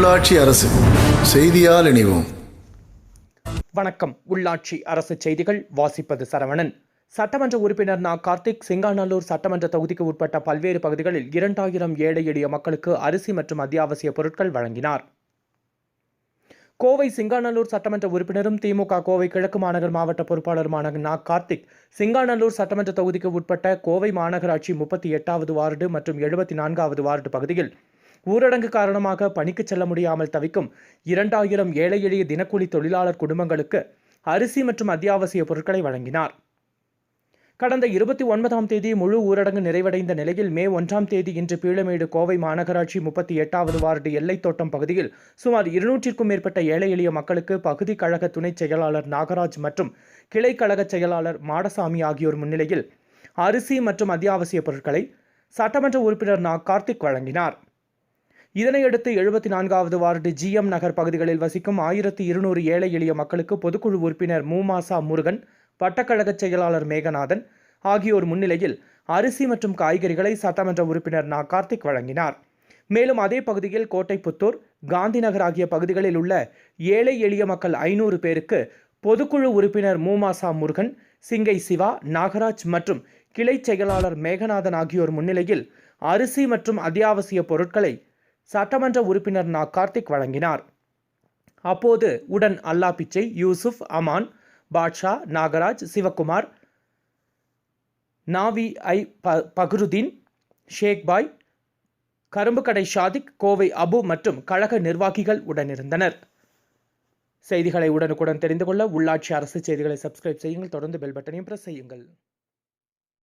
உள்ளாட்சி அரசு. செய்தியால் இணைவோம். வணக்கம். உள்ளாட்சி அரசு செய்திகள் வாசிப்பது சரவணன். சட்டமன்ற உறுப்பினர் நா. கார்த்திக் சிங்காநல்லூர் சட்டமன்ற தொகுதிக்கு உட்பட்ட பல்வேறு பகுதிகளில் இரண்டாயிரம் ஏழை எளிய மக்களுக்கு அரிசி மற்றும் அத்தியாவசிய பொருட்கள் வழங்கினார். கோவை சிங்காநல்லூர் சட்டமன்ற உறுப்பினரும் திமுக கோவை கிழக்கு மாநகர் மாவட்ட பொறுப்பாளருமான நா. கார்த்திக் சிங்காநல்லூர் சட்டமன்ற தொகுதிக்கு உட்பட்ட கோவை மாநகராட்சி முப்பத்தி எட்டாவது வார்டு மற்றும் எழுபத்தி நான்காவது வார்டு பகுதியில் ஊரடங்கு காரணமாக பணிக்கு செல்ல முடியாமல் தவிக்கும் இரண்டாயிரம் ஏழை எளிய தினக்கூலி தொழிலாளர் குடும்பங்களுக்கு அரிசி மற்றும் அத்தியாவசிய பொருட்களை வழங்கினார். கடந்த இருபத்தி ஒன்பதாம் தேதி முழு ஊரடங்கு நிறைவடைந்த நிலையில் மே ஒன்றாம் தேதி இன்று பீளமேடு கோவை மாநகராட்சி முப்பத்தி எட்டாவது வார்டு எல்லைத்தோட்டம் பகுதியில் சுமார் இருநூற்றிற்கும் மேற்பட்ட ஏழை எளிய மக்களுக்கு பகுதி கழக துணைச் செயலாளர் நாகராஜ் மற்றும் கிளை கழக செயலாளர் மாடசாமி ஆகியோர் முன்னிலையில் அரிசி மற்றும் அத்தியாவசிய பொருட்களை சட்டமன்ற உறுப்பினர் நா. கார்த்திக் வழங்கினார். இதனையடுத்து எழுபத்தி நான்காவது வார்டு ஜிஎம் நகர் பகுதிகளில் வசிக்கும் ஆயிரத்தி இருநூறு ஏழை எளிய மக்களுக்கு பொதுக்குழு உறுப்பினர் மூமாசா முருகன் பட்டக்கழகச் செயலாளர் மேகநாதன் ஆகியோர் முன்னிலையில் அரிசி மற்றும் காய்கறிகளை சட்டமன்ற உறுப்பினர் நா. கார்த்திக் வழங்கினார். மேலும் அதே பகுதியில் கோட்டைப்புத்தூர் காந்திநகர் ஆகிய பகுதிகளில் உள்ள ஏழை எளிய மக்கள் ஐநூறு பேருக்கு பொதுக்குழு உறுப்பினர் மூமாசா முருகன் சிங்கை சிவா நாகராஜ் மற்றும் கிளை செயலாளர் மேகநாதன் ஆகியோர் முன்னிலையில் அரிசி மற்றும் அத்தியாவசிய பொருட்களை சட்டமன்ற உறுப்பினர் நா. கார்த்திக் வழங்கினார். அப்போது உடன் அல்லா பிச்சை யூசுப் அமான் பாட்ஷா நாகராஜ் சிவகுமார் நாவி ஐ. ப. பக்ருதீன் ஷேக்பாய் கரும்புக்கடை ஷாதிக் கோவை அபு மற்றும் கழக நிர்வாகிகள் உடனிருந்தனர். செய்திகளை உடனுக்குடன் தெரிந்து கொள்ள உள்ளாட்சி அரசு செய்திகளை சப்ஸ்கிரைப் செய்யுங்கள். தொடர்ந்து பெல் பட்டனையும் பிரஸ் செய்யுங்கள்.